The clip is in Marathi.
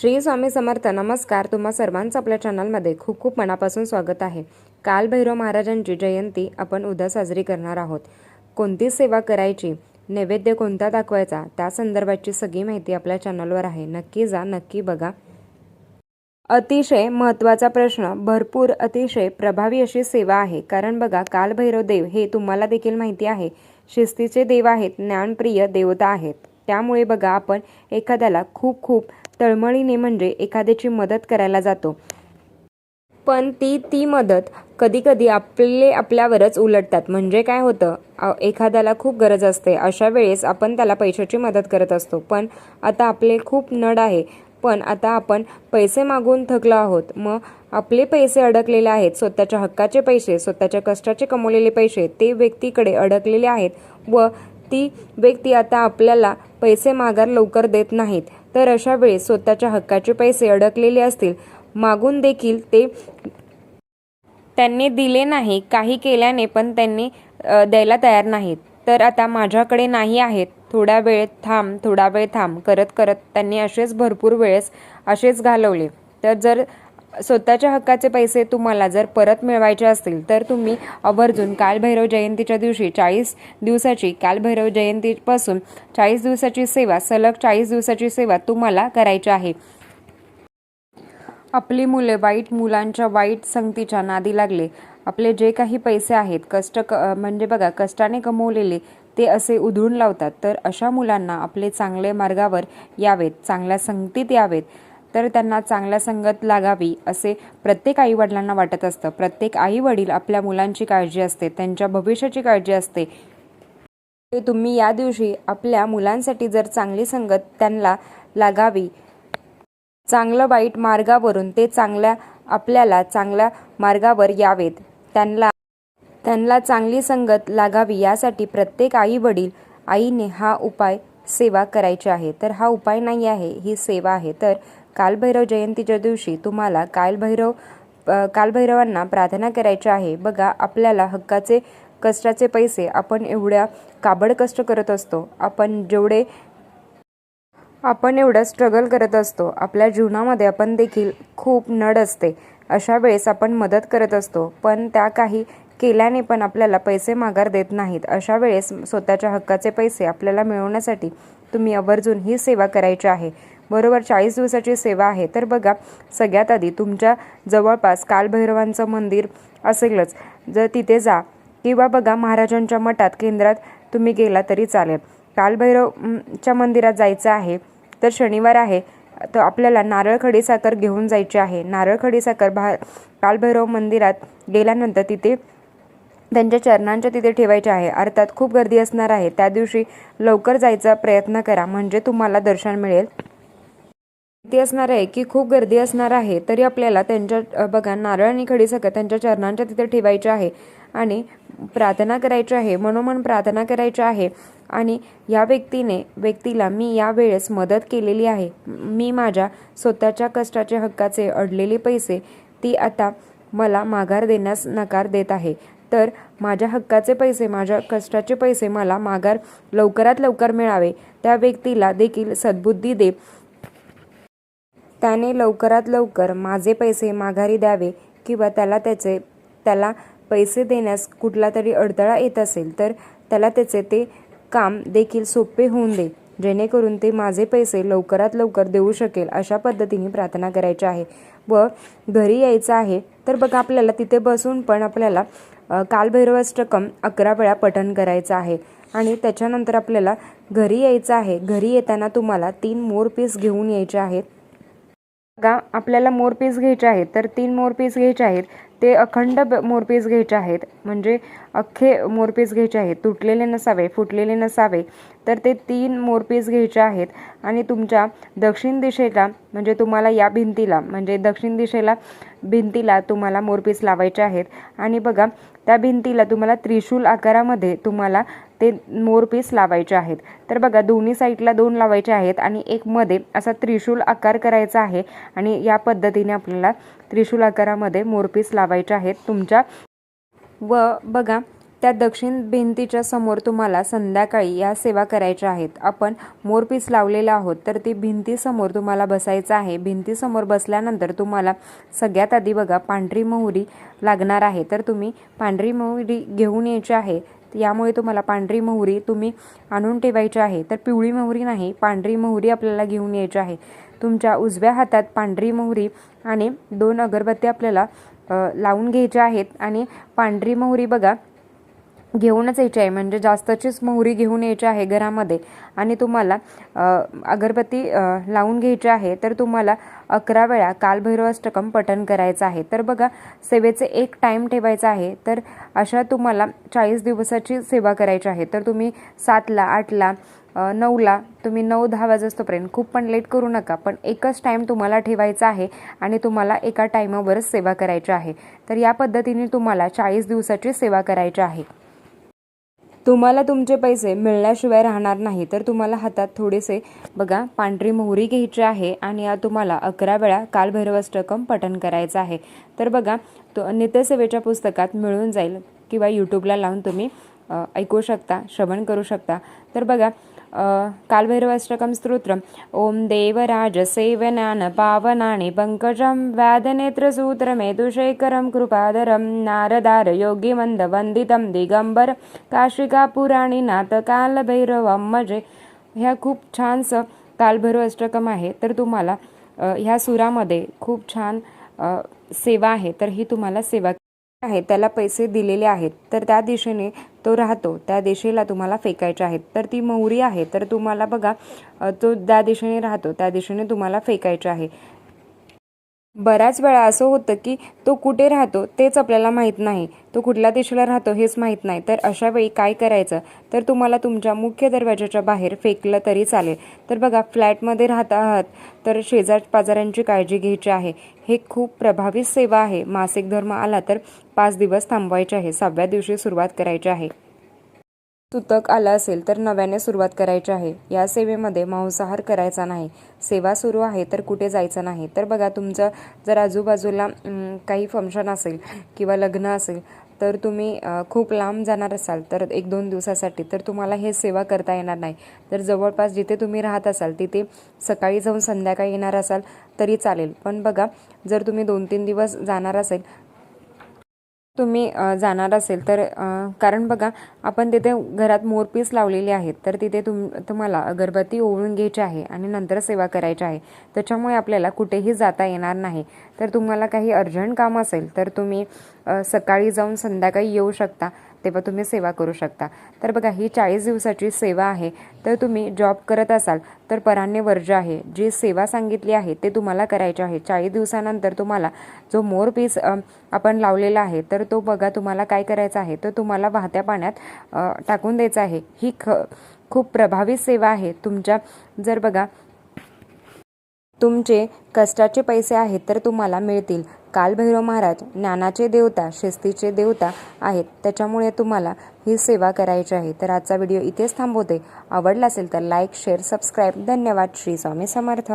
श्री स्वामी समर्थ नमस्कार. तुम्हा सर्वांचं आपल्या चॅनलमध्ये खूप खूप मनापासून स्वागत आहे. काल भैरव महाराजांची जयंती आपण उद्या साजरी करणार आहोत. कोणती सेवा करायची नैवेद्य कोणता दाखवायचा त्या संदर्भाची सगळी माहिती आपल्या चॅनलवर आहे. नक्की जा नक्की बघा. अतिशय महत्त्वाचा प्रश्न भरपूर अतिशय प्रभावी अशी सेवा आहे. कारण बघा कालभैरव देव हे तुम्हाला देखील माहिती आहे. शिस्तीचे देव आहेत ज्ञानप्रिय देवता आहेत. त्यामुळे बघा आपण एखाद्याला खूप खूप तळमळीने म्हणजे एखाद्याची मदत करायला जातो. पण ती ती मदत कधी कधी आपले आपल्यावरच उलटतात. म्हणजे काय होतं? एखाद्याला खूप गरज असते. अशा वेळेस आपण त्याला पैशाची मदत करत असतो. पण आता आपले खूप नड आहे. पण आता आपण पैसे मागून थकलो आहोत. मग आपले पैसे अडकलेले आहेत. स्वतःच्या हक्काचे पैसे स्वतःच्या कष्टाचे कमवलेले पैसे ते व्यक्तीकडे अडकलेले आहेत व ती व्यक्ती आता आपल्याला पैसे माघार लवकर देत नाहीत. तर अशा वेळेस स्वतःच्या हक्काचे पैसे अडकलेले असतील मागून देखील ते त्यांनी दिले नाही काही केल्याने पण त्यांनी द्यायला तयार नाहीत. तर आता माझ्याकडे नाही आहेत. थोडा वेळ थांब थोडा वेळ थांब. करत करत त्यांनी असेच भरपूर वेळेस असेच घालवले. तर जर स्वतःच्या हक्काचे पैसे तुम्हाला जर परत मिळवायचे असतील तर तुम्ही आवर्जून कालभैरव जयंतीच्या दिवशी चाळीस दिवसाची कालभैरव जयंतीपासून चाळीस दिवसाची सेवा सलग चाळीस दिवसाची सेवा तुम्हाला करायची आहे. आपली मुले वाईट मुलांच्या वाईट संगतीच्या नादी लागले. आपले जे काही पैसे आहेत कष्ट क म्हणजे बघा कष्टाने कमवलेले ते असे उधळून लावतात. तर अशा मुलांना आपले चांगले मार्गावर यावेत चांगल्या संगतीत यावेत. तर त्यांना चांगल्या संगत लागावी असे प्रत्येक आईवडिलांना वाटत असतं. प्रत्येक आईवडील आपल्या मुलांची काळजी असते त्यांच्या भविष्याची काळजी असते. ते तुम्ही या दिवशी आपल्या मुलांसाठी जर चांगली संगत त्यांना लागावी चांगलं वाईट मार्गावरून ते चांगल्या आपल्याला चांगल्या मार्गावर यावेत. त्यांना त्यांना चांगली संगत लागावी यासाठी प्रत्येक आई वडील आईने हा उपाय सेवा करायची आहे. तर हा उपाय नाही आहे ही सेवा आहे. तर कालभैरव जयंतीच्या दिवशी तुम्हाला कालभैरव कालभैरवांना प्रार्थना करायची आहे. बघा आपल्याला हक्काचे कष्टाचे पैसे आपण एवढ्या काबड कष्ट करत असतो. आपण जेवढे आपण एवढं स्ट्रगल करत असतो. आपल्या जीवनामध्ये आपण देखील खूप नड असते. अशा वेळेस आपण मदत करत असतो. पण त्या काही केल्याने पण आपल्याला पैसे माघार देत नाहीत. अशा वेळेस स्वतःच्या हक्काचे पैसे आपल्याला मिळवण्यासाठी तुम्ही आवर्जून ही सेवा करायची आहे. बरोबर चाळीस दिवसाची सेवा आहे. तर बघा सगळ्यात आधी तुमच्या जवळपास कालभैरवांचं मंदिर असेलच. जर तिथे जा किंवा बघा महाराजांच्या मठात केंद्रात तुम्ही गेला तरी चालेल. कालभैरवच्या मंदिरात जायचं आहे तर शनिवार आहे तर आपल्याला नारळ खडी साखर घेऊन जायची आहे. नारळ खडी साखर भा कालभैरव मंदिरात गेल्यानंतर तिथे त्यांच्या चरणांच्या तिथे ठेवायचे आहे. अर्थात खूप गर्दी असणार आहे. त्या दिवशी लवकर जायचा प्रयत्न करा. म्हणजे तुम्हाला दर्शन मिळेल. किती असणार आहे की खूप गर्दी असणार आहे तरी आपल्याला त्यांच्या बघा नारळ आणि खडीसाखर त्यांच्या चरणांच्या तिथे ठेवायचे आहे आणि प्रार्थना करायची आहे मनोमन प्रार्थना करायची आहे आणि या व्यक्तीने व्यक्तीला मी या वेळेस मदत केलेली आहे. मी माझ्या स्वतःच्या कष्टाचे हक्काचे अडलेले पैसे ती आता मला माघार देण्यास नकार देत आहे. तर माझ्या हक्काचे पैसे माझ्या कष्टाचे पैसे मला माघार लवकरात लवकर मिळावे. त्या व्यक्तीला देखील सद्बुद्धी दे. त्याने लवकरात लवकर माझे पैसे माघारी द्यावे किंवा त्याला त्याचे त्याला पैसे देण्यास कुठला तरी अडथळा येत असेल तर त्याला त्याचे ते काम देखील सोपे होऊन दे जेणेकरून ते माझे पैसे लवकरात लवकर देऊ शकेल अशा पद्धतीने प्रार्थना करायची आहे. व घरी यायचं आहे तर बघा आपल्याला तिथे बसून पण आपल्याला कालभैरवाष्टकम अकरा वेळा पठण करायचं आहे. आणि त्याच्यानंतर आपल्याला घरी यायचं आहे. घरी येताना तुम्हाला तीन मोर पीस घेऊन यायचे आहेत. बघा आपल्याला मोरपीस घ्यायचे आहेत तर तीन मोर पीस घ्यायचे आहेत ते अखंड ब- मोरपीस घ्यायचे आहेत म्हणजे अख्खे मोरपीस घ्यायचे आहेत तुटलेले नसावे फुटलेले नसावे तर ते तीन मोरपीस घ्यायचे आहेत. आणि तुमच्या दक्षिण दिशेला म्हणजे तुम्हाला या भिंतीला म्हणजे दक्षिण दिशेला भिंतीला तुम्हाला मोरपीस लावायचे आहेत. आणि बघा त्या भिंतीला तुम्हाला त्रिशूल आकारामध्ये तुम्हाला ते मोरपीस लावायचे आहेत. तर बघा दोन्ही साईडला दोन लावायचे आहेत आणि एक मध्ये असा त्रिशूल आकार करायचा आहे आणि या पद्धतीने आपल्याला त्रिशूल आकारामध्ये मोरपीस लावायचे आहेत तुमच्या. व बघा त्या दक्षिण भिंतीच्या समोर तुम्हाला संध्याकाळी या सेवा करायच्या आहेत. आपण मोरपीस लावलेला आहोत तर ती भिंतीसमोर तुम्हाला बसायचं आहे. भिंतीसमोर बसल्यानंतर तुम्हाला सगळ्यात आधी बघा पांढरी मोहरी लागणार आहे. तर तुम्ही पांढरी मोहरी घेऊन यायची आहे. यामुळे तुम्हाला पांढरी मोहरी तुम्ही आणून ठेवायची आहे. तर पिवळी मोहरी नाही पांढरी मोहरी आपल्याला घेऊन यायची आहे. तुमच्या उजव्या हातात पांढरी मोहरी आणि दोन अगरबत्ती आपल्याला लावून घ्यायच्या आहेत. आणि पांढरी मोहरी बघा घेऊनच यायची आहे. म्हणजे जास्तचीच मोहरी घेऊन यायची आहे घरामध्ये. आणि तुम्हाला अगरबत्ती लावून घ्यायची आहे तर तुम्हाला अकरा वेळा कालभैरवाष्टकम पठण करायचं आहे. तर बघा सेवेचे एक टाईम ठेवायचा आहे तर अशा तुम्हाला चाळीस दिवसाची सेवा करायची आहे. तर तुम्ही सातला आठला नऊला तुम्ही नऊ दहा वाजस्तोपर्यंत खूप पण लेट करू नका पण एकच टाईम तुम्हाला ठेवायचा आहे आणि तुम्हाला एका टाईमावरच सेवा करायची आहे. तर या पद्धतीने तुम्हाला चाळीस दिवसाची सेवा करायची आहे. तुम्हाला तुमचे पैसे मिळण्याशिवाय राहणार नाही. तर तुम्हाला हातात थोडेसे बघा पांढरी मोहरी घ्यायची आहे आणि या तुम्हाला अकरा वेळा कालभैरवाष्टकम पठण करायचं आहे. तर बघा तो नित्यसेवेच्या पुस्तकात मिळून जाईल किंवा यूट्यूबला लावून तुम्ही ऐकू शकता श्रवण करू शकता. तर बघा अ, कालभैरवाष्टकम ॐ ओम देवराज सेवनान पावनानि पङ्कजं व्याधनेत्रसूत्रमेतुशेखरं कृपादरं नारदार योगिमन्दवन्दितं दिगंबर काशिकापुराणी नाथ कालभैरवं मजे। ह्या खूप छानसं कालभैरव अष्टकम आहे तर तुम्हाला ह्या सुरामध्ये खूप छान सेवा आहे तर ही तुम्हाला सेवा आहे त्याला पैसे दिलेले आहेत तर त्या दिशेने तो राहतो. त्या दिशेला तुम्हाला फेकायचे आहेत. तर ती मोहरी आहे तर तुम्हाला बघा तो त्या दिशेने राहतो. त्या दिशेने तुम्हाला फेकायचे आहे. बऱ्याच वेळा असं होतं की तो कुठे राहतो तेच आपल्याला माहीत नाही. तो कुठल्या दिशेला राहतो हेच माहीत नाही. तर अशा वेळी काय करायचं? तर तुम्हाला तुमच्या मुख्य दरवाजाच्या बाहेर फेकलं तरी चालेल. तर बघा फ्लॅटमध्ये राहत आहात तर शेजार पाजाऱ्यांची काळजी घ्यायची आहे. हे खूप प्रभावी सेवा आहे. मासिक धर्म आला तर पाच दिवस थांबवायचे आहे. सहाव्या दिवशी सुरुवात करायची आहे. सुतक आलं असेल तर नव्याने सुरुवात करायची आहे. या सेवेमध्ये मांसाहार करायचा नाही. सेवा सुरू आहे तर कुठे जायचं नाही. तर बघा तुमचं जर आजूबाजूला काही फंक्शन असेल किंवा लग्न असेल तर तुम्ही खूप लांब जाणार असाल. तर एक दोन दिवसासाठी तर तुम्हाला हे सेवा करता येणार नाही. तर जवळपास जिथे तुम्ही राहत असाल तिथे सकाळी जाऊन संध्याकाळी येणार असाल तरी चालेल. पण बघा जर तुम्ही दोन तीन दिवस जाणार असेल तुम्ही जाणार असेल तर कारण बघा आपण तिथे घरात मोरपीस लावलेली आहेत तर तिथे तुम तुम्हाला अगरबत्ती ओळून घ्यायची आहे आणि नंतर सेवा करायची आहे. त्याच्यामुळे आपल्याला कुठेही जाता येणार नाही. तर तुम्हाला काही अर्जंट काम असेल तर तुम्ही सकाळी जाऊन संध्याकाळी येऊ शकता. तेव्हा तुम्ही सेवा करू शकता. तर बघा ही चाळीस दिवसाची सेवा आहे. तर तुम्ही जॉब करत असाल तर परान्य वर्ज आहे. जी सेवा सांगितली आहे ते तुम्हाला करायचे आहे. चाळीस दिवसानंतर तुम्हाला जो मोर पीस आपण लावलेला आहे तर तो बघा तुम्हाला काय करायचा आहे. तर तुम्हाला वाहत्या पाण्यात टाकून द्यायचा आहे. ही ख खूप प्रभावी सेवा आहे. तुमच्या जर बघा तुमचे कष्टाचे पैसे आहेत तर तुम्हाला मिळतील. कालभैरव महाराज ज्ञानाचे देवता शिस्तीचे देवता आहेत. त्याच्यामुळे तुम्हाला ही सेवा करायची आहे. तर आजचा व्हिडिओ इथेच थांबवते. आवडला असेल तर लाईक शेअर सबस्क्राईब धन्यवाद. श्री स्वामी समर्थ.